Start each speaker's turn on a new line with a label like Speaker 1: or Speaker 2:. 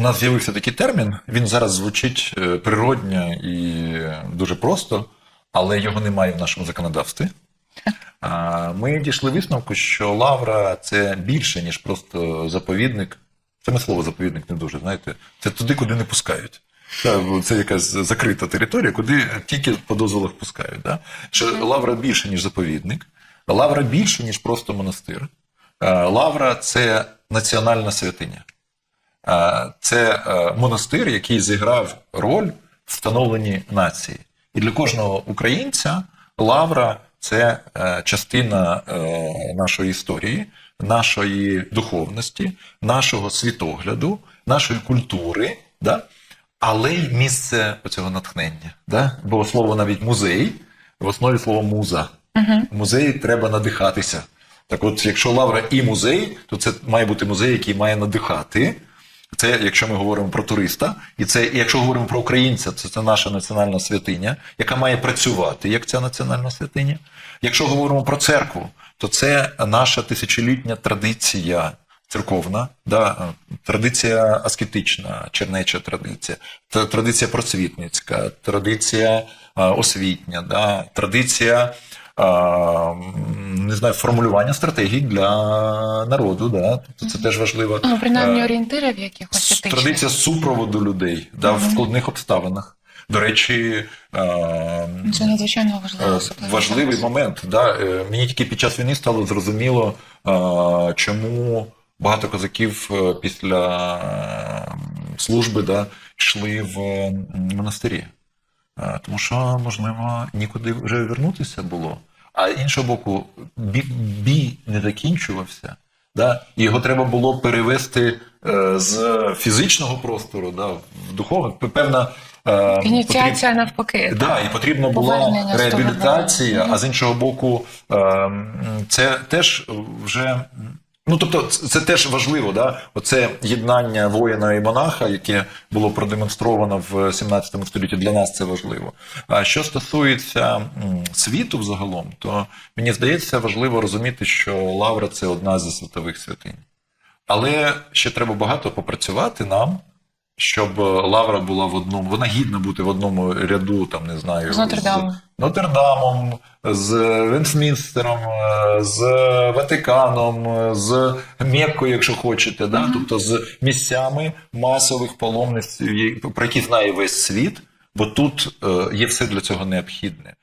Speaker 1: у нас з'явився такий термін, він зараз звучить е, природньо і дуже просто, але його немає в нашому законодавстві. Ми дійшли висновку, що лавра це більше, ніж просто заповідник. Саме слово заповідник не дуже, знаєте, це туди, куди не пускають. Це якась закрита територія, куди тільки по дозволах пускають. Да? Що лавра більше, ніж заповідник, лавра більше, ніж просто монастир. Лавра це національна святиня. Е, Це е, монастир, який зіграв роль в становленні нації. І для кожного українця лавра це е, частина нашої історії, нашої духовності, нашого світогляду, нашої культури, да? але й місце цього натхнення. Да? Бо слово навіть музей, в основі слово муза. В музеї треба надихатися. Так от, якщо лавра і музей, то це має бути музей, який має надихати. Це якщо ми говоримо про туриста, і це якщо говоримо про українця, це, це наша національна святиня, яка має працювати як ця національна святиня. Якщо говоримо про церкву, то це наша тисячолітня традиція церковна, да, традиція аскетична, чернеча традиція, традиція просвітницька, традиція освітня, да, традиція. Знаю, формулювання стратегій для народу, да. тобто це теж важливо.
Speaker 2: Ну, принаймні
Speaker 1: Е,
Speaker 2: орієнтирів якихось етичних.
Speaker 1: Традиція супроводу людей да, в складних обставинах. До речі, е,
Speaker 2: Це надзвичайно
Speaker 1: е,
Speaker 2: важливо.
Speaker 1: важливий
Speaker 2: зараз.
Speaker 1: момент. Да. Е, Мені тільки під час війни стало зрозуміло, е, чому багато козаків е, після е, служби да, йшли в монастирі. Е, Тому що, можливо, нікуди вже вернутися було. А іншого боку, бій, бій не закінчувався. Да? І його треба було перевести е, з фізичного простору да, в духовний. Певна е,
Speaker 2: Ініціація навпаки.
Speaker 1: Да, і потрібна була
Speaker 2: з
Speaker 1: реабілітація, а з іншого боку, е, це теж вже. Ну, тобто, це теж важливо, да? Оце єднання воїна і монаха, яке було продемонстровано в 17 столітті, для нас це важливо. А що стосується світу взагалом, то мені здається важливо розуміти, що Лавра це одна зі світових святинь. Але ще треба багато попрацювати нам, щоб е, Лавра була в одному, вона гідна бути в одному ряду, там не знаю,
Speaker 2: З Нотр-Дамом.
Speaker 1: з Вестмінстером, е, з Ватиканом, е, з Меккою, якщо хочете, да? тобто з місцями масових паломництв, про які знає весь світ, бо тут є все для цього необхідне.